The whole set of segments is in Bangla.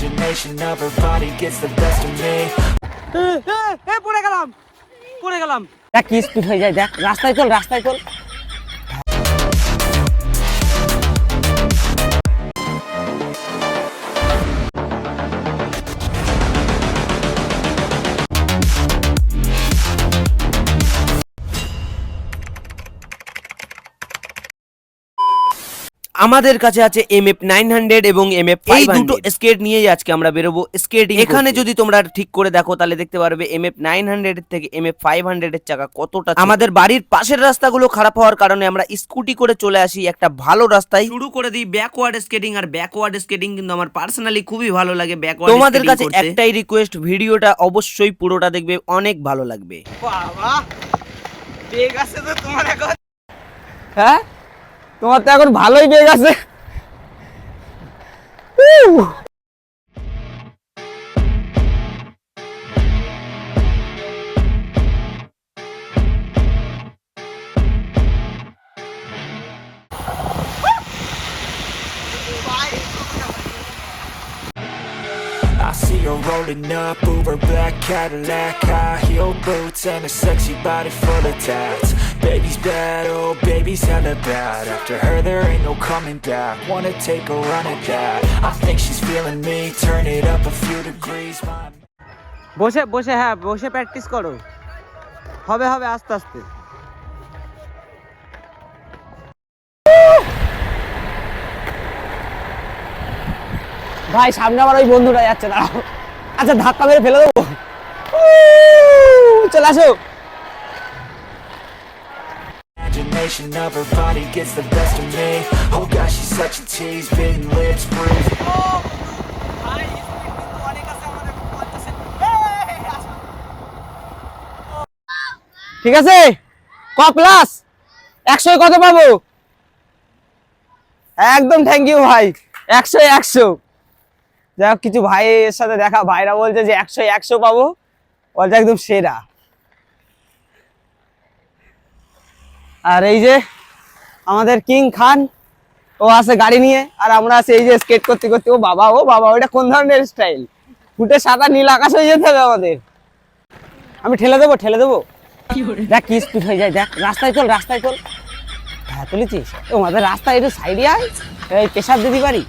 Imagination of her body gets the best of me. পড়ে গেলাম পড়ে গেলাম দেখ কি স্পিড হয়ে যায় দেখ রাস্তায় চল রাস্তায় চল আমাদের কাছে আছে এম এফ নাইন হান্ড্রেড এবং এম এফ এই দুটো স্কেট নিয়েই আজকে আমরা বেরোবো স্কেটিং এখানে যদি তোমরা ঠিক করে দেখো তাহলে দেখতে পারবে এম এফ নাইন হান্ড্রেড থেকে এম এফ ফাইভ হান্ড্রেড এর চাকা কতটা আমাদের বাড়ির পাশের রাস্তাগুলো খারাপ হওয়ার কারণে আমরা স্কুটি করে চলে আসি একটা ভালো রাস্তায়। শুরু করে দিই ব্যাকওয়ার্ড স্কেটিং আর ব্যাকওয়ার্ড স্কেটিং কিন্তু আমার পার্সোনালি খুবই ভালো লাগে ব্যাকওয়ার্ড তোমাদের কাছে একটাই রিকোয়েস্ট ভিডিওটা অবশ্যই পুরোটা দেখবে অনেক ভালো লাগবে। বাবা বেগ আছে তো তোমার এখন। হ্যাঁ? তোমার তো এখন ভালোই বেগ আছে উহ! I see her rolling up, Uber black Cadillac, high heel boots, and a sexy body full of tats. Baby's bad, oh baby's hella bad. After her, there ain't no coming back. Wanna take a run at that? I think she's feeling me. Turn it up a few degrees. My বসে বসে হ্যাঁ বসে প্র্যাকটিস করো হবে হবে আস্তে আস্তে ভাই সামনে আমার ওই বন্ধুটা যাচ্ছে দাঁড়াও আচ্ছা ধাক্কা মেরে ফেলে দেবো চলে আসো Imagination of her body gets the best of me. Oh gosh, she's such a tease. Bitten lips, breathe. ঠিক আছে ক প্লাস একশো কত পাবো একদম থ্যাংক ইউ ভাই একশো একশো যাই কিছু ভাইয়ের সাথে দেখা ভাইরা বলছে যে একশো একশো পাবো বলছে একদম সেরা আর এই যে আমাদের কিং খান, ও আছে গাড়ি নিয়ে, আর আমরা আছি এই যে স্কেট করতে করতে। ও বাবা ও বাবা ওটা কোন ধরনের স্টাইল ফুটে সাদা, নীল আকাশ হয়ে যেতে হবে আমাদের। আমি ঠেলে দেবো ঠেলে দেবো। দেখ কি স্পিড হয়ে যায়, দেখ, রাস্তায় চল রাস্তায় চল। হ্যাঁ তুলেছিস? ও, আমাদের রাস্তা একটু সাইডে আয়। এই পেশার দিদি বাড়ি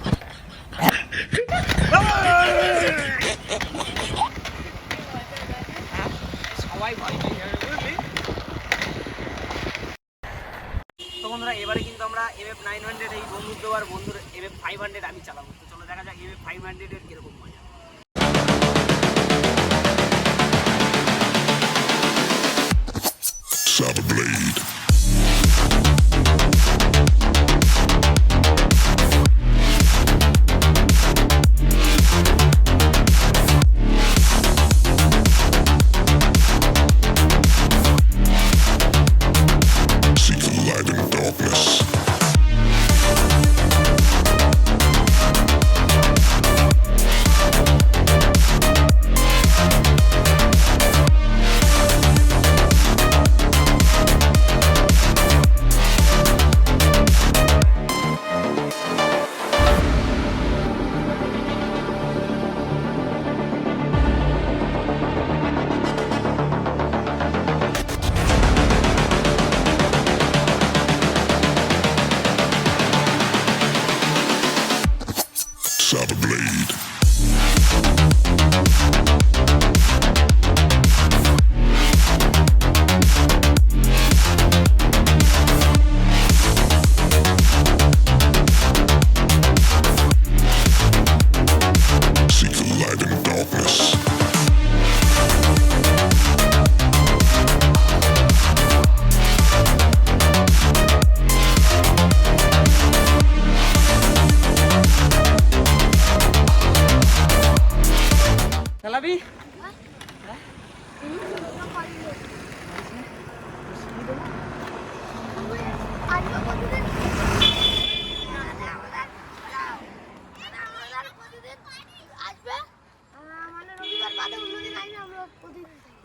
তো বন্ধুরা, এবারে কিন্তু আমরা এম এফ নাইন হান্ড্রেড এই বন্ধুর দেওয়ার বন্ধুর এম এফ ফাইভ হান্ড্রেড আমি চালাবো। তো চলো দেখা যাক এম এফ ফাইভ হান্ড্রেডের কীরকম মজা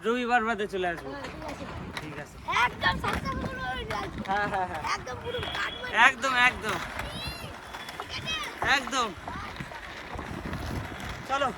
রবিবার বাদে চলে আসব। ঠিক আছে। একদম হ্যাঁ হ্যাঁ হ্যাঁ একদম একদম। চলো।